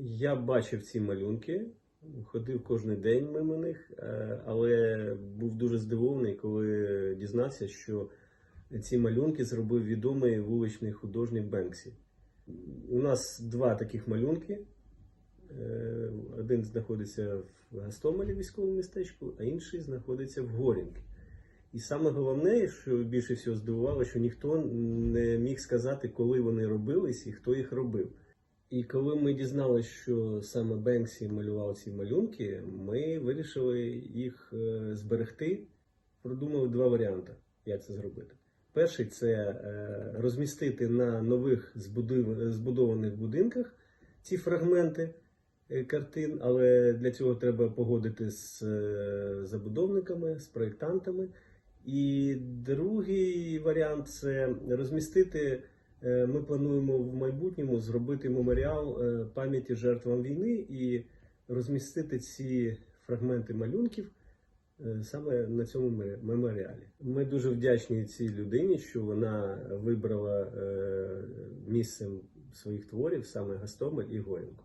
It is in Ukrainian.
Я бачив ці малюнки, ходив кожен день мимо них, е, але був дуже здивований, коли дізнався, що ці малюнки зробив відомий вуличний художник Бенксі. У нас два таких малюнки. Е, Один знаходиться в Гастомелі, військовому містечку, а інший знаходиться в Горінки. І саме головне, що більше всього здивувало, що ніхто не міг сказати, коли вони робились і хто їх робив. І коли ми дізналися, що саме Бенксі малював ці малюнки, ми вирішили їх е, зберегти. Продумали два варіанти, як це зробити. Перший це е, розмістити на нових збудованих будинках ці фрагменти е, картин, але для цього треба погодити з забудовниками, з проєктантами. І другий варіант це розмістити. Е, Ми плануємо в майбутньому зробити меморіал е, пам'яті жертвам війни і розмістити ці фрагменти малюнків е, саме на цьому меморіалі. Ми дуже вдячні цій людині, що вона вибрала місцем своїх творів саме Гастомель і Горінку.